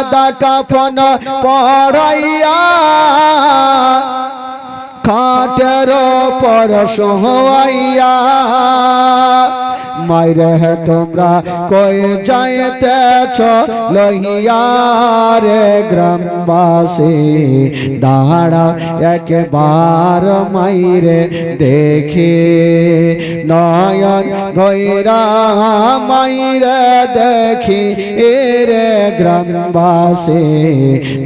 সাদা কাফন পড়াইয়া খাটের পর সোহাইয়া মাইরে তোমরা কই যাইতেছ লহিয়া রে গ্রামবাসী? দাঁড়া একবার মাইরে দেখে, নয়ন গৈরা মাইরে দেখি এরে গ্রামবাসী।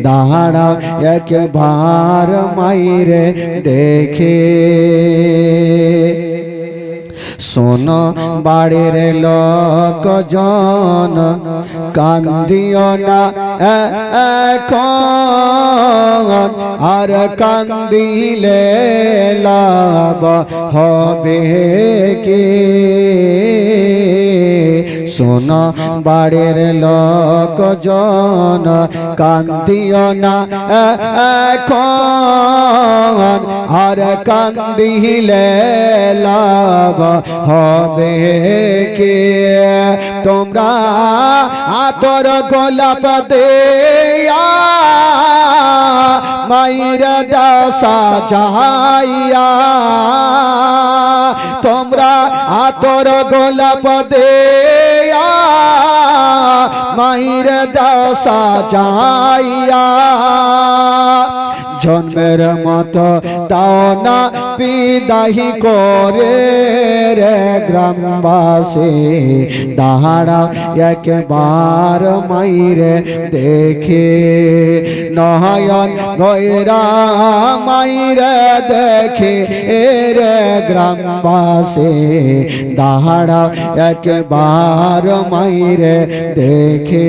দাঁড়া একবার মাইরে দেখে। শোন বাড়ির লোক জন কান্দিও না এখন আর কান্দিলে লাভ হবে কি? শোন, বাড়ির লোক জন কান্দিও না। এখন আর কান্দিলে লাভ হবে কে? তোমরা আতর গোলাপ দেয়া, মাইরা দাসা যাইয়া তোমরা আতর গোলাপ দেয়া মাইর দশা যাইয়া। জন্মের মতো তাও না বিদাহি করে রে গ্রামবাসী। দাহাড়া একবার মাইরে দেখে নয়ন গৈরা মাইরে দেখে রে গ্রামবাসী। দাহাড়া একবার মাইরে দেখে রেখে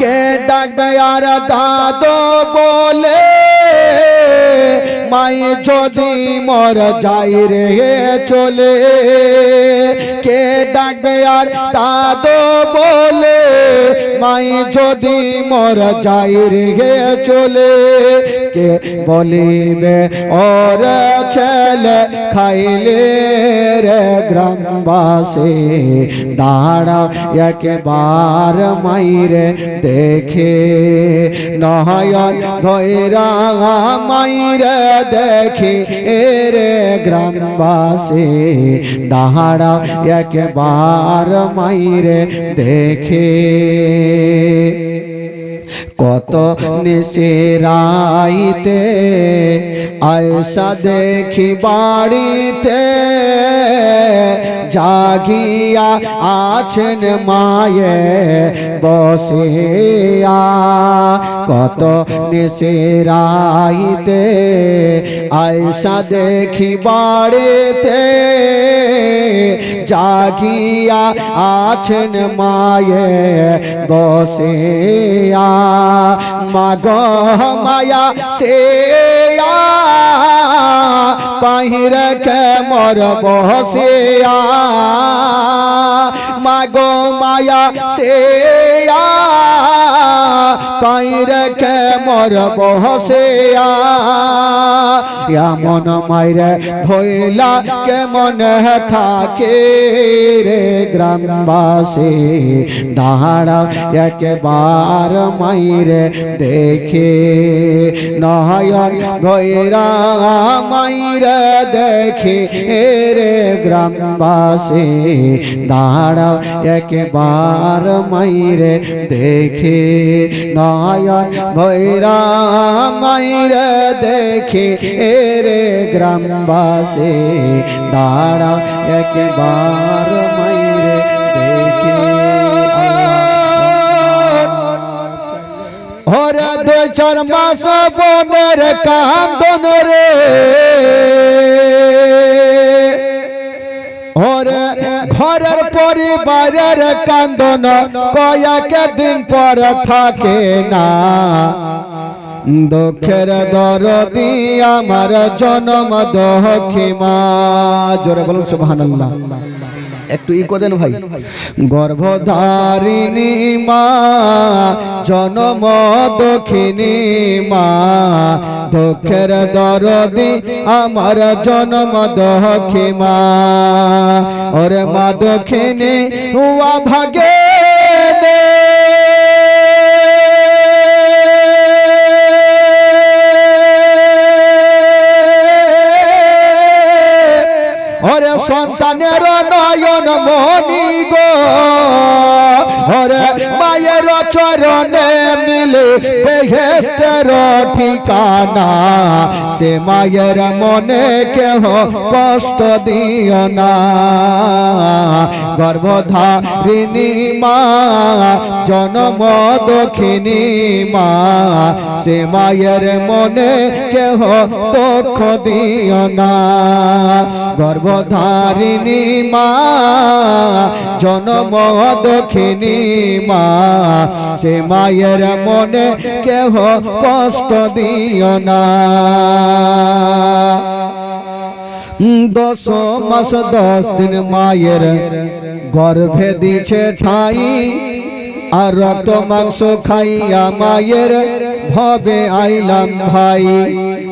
কে ডাকবে আর দাদো বলে? মাই যদি মর যাই রে চলে। কে ডাকবে আর দাদো বলে? মাই যদি মর যাই রে চলে। কে বলিবে, ওর ছেলে, খাইলে রে গ্রামবাসী দাঁড়া একবার মাইরে দেখে। নয়ন ধৈরা মাইরে দেখে রে গ্রামবাসী দাঁড়া একবার মাইরে দেখে। কত নিশিরাইতে আয়সা দেখি বাড়িতে জাগিয়া আছেন মায়ে বসিয়া। কত নিশিরাইতে আয়সা দেখি বাড়িতে জাগিয়া আছেন মায়ে বসিয়া। মাগ মায়া সে পাহির মর বসিয়া মাগো মায়া সে পাইর কে মর বসিয়া এমন মাইরে ভইলা কেমন থাকে রে গ্রামবাসী? দাঁড়া একবার মাইরে দেখে। নয়ন গৈরা মাইরে দেখে রে গ্রামবাসী। দাঁড়া একবার মাইরে দেখে। নয়ন ভৈরা মাইরে দেখে রে গ্রামবাসী। দাঁড়া একবার মাইরে দেখে। ওরে দুই চার মাস বনের কান্দন রে। ঘরের পরিবারের কান্দন কয়েক দিন পর থাকে না। দুঃখের দরদি আমার জনম দক্ষিমা জোরে বলুন সুবহানাল্লাহ। একটু ইকো দেন ভাই। গর্ভধারিণী মা জনম দক্ষিণী মা দুঃখের দরদি আমার জনম দক্ষিমা ওরে মা দক্ষিণী উয়া ভাগে ওরে সন্তানের নয়ন মনি গো। ওরে মায়ের চরণে মিলে বেহেস্তের ঠিকানা। সে মায়ের মনে কেহ কষ্ট দিও না। গর্ভধারিণী মা, জনম দক্ষিণী মা, সে মায়ের মনে কেহ দুঃখ দিও না। গর্ভধারিণী মা, জনম দক্ষিণী মা সে মায়ের মনে কেহ কষ্ট দিও না। দশ মাস, দশ দিন মায়ের গর্ভে দিছে ঠাই, আর রক্ত মাংস খাইয়া মায়ের ভবে আইলাম ভাই।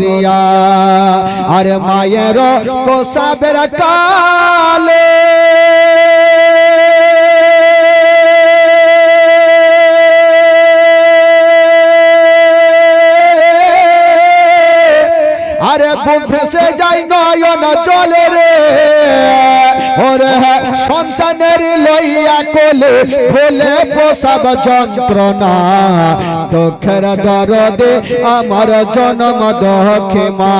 দিয়া। আরে মায়ের কোসাবের কালে আরে বুক ভেসে যাই নয়ন জলে রে। সন্তানের লইয়া কোলে ভোলে প্রসব যন্ত্রণা। দুঃখের দরদে আমার জনম দক্ষে মা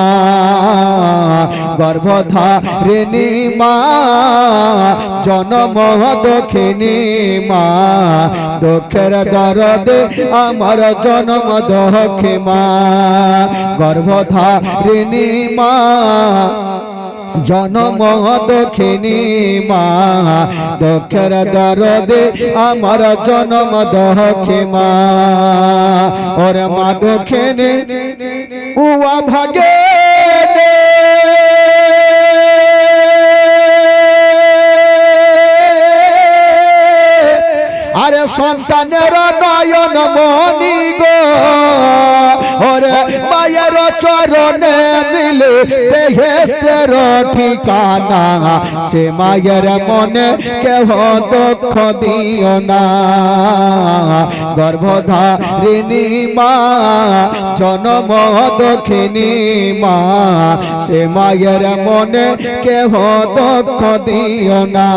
গর্ভধারিণী মা, জনম দক্ষিণী মা। দুঃখের দরদে আমার জনম দক্ষে মা গর্ভধারিণী মা জনম দক্ষিণী মা দক্ষের দরদে আমার জনম দক্ষে মা। ওর মা দক্ষিণী উয়া ভাগে আরে সন্তানের নয়ন মনি গো, ওরে মায়ের চরণে মিলে বেহেস্তের ঠিকানা। সে মায়ের মনে কেহ দুঃখ দিও না। গর্ভধারিণী মা, জনম দক্ষিণী মা, সে মায়ের মনে কেহ দুঃখ দিও না।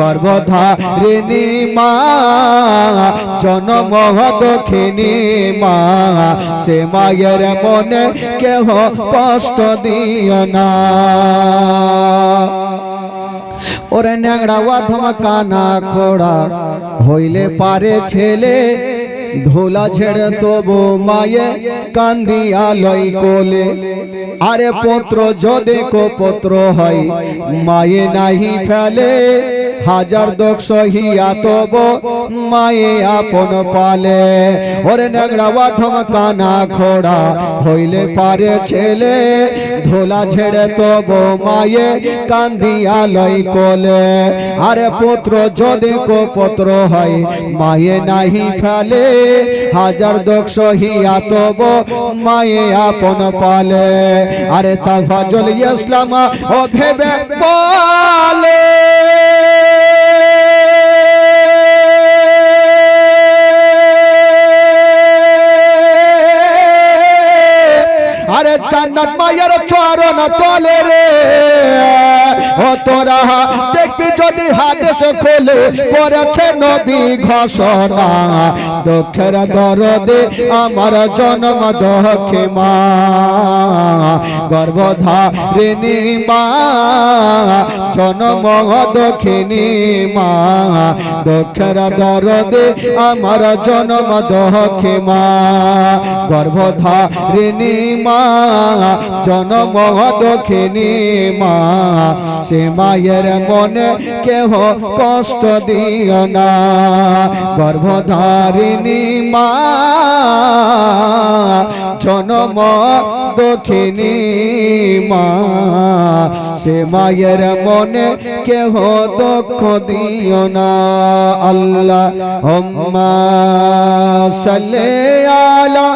গর্ভধারিণী মা, জনম দক্ষিণী মা, সে মায়ের মনে কেহ কষ্ট দিও না। ওরে ন্যাংড়া ওয়া কানা খোড়া হইলে পারে ছেলে ধোলা ছেড়ে তবু মায়ে কান্দি লই কোলে। আরে পুত্র, যদি কো পুত্র হয়, মায়ে নাহি ফেলে। হাজার দোষ সহিয়া তব মায়ে আপন পালে। ওরে ন্যাংড়া বাথম কানা খোড়া হইলে পারে ছেলে। ধোলা ছেড়ে তব মায়ে কান্দিয়া লই কোলে। আরে পুত্র, যদি কো পুত্র হয়, মায়ে নাহি ফেলে। হাজার দোষ হিয়া তব মায়ে আপন পালে। আরে তাফাজল ইসলামা ও ভেবে পালে। আরে জান্নাত মায়ের চরণ তলে রে। ও তোরা, দেখবি যদি হাদেশ খোলে করেছে নবী ঘোষণা। দুঃখের দরদে আমার জন্ম দক্ষে মা গর্ভধারিণী মা, জন্ম দক্ষিণী মা। দুঃখের দরদে আমার জন্ম দক্ষে মা গর্ভধারিণী মা জন্ম দক্ষিণী মা, সে মায়ের মনে কেহ কষ্ট দিও না। গর্ভধারিণী মা, জনম দক্ষিণী মা, সে মায়ের মনে কেহ দুঃখ দিও না। আল্লাহ সালে আলা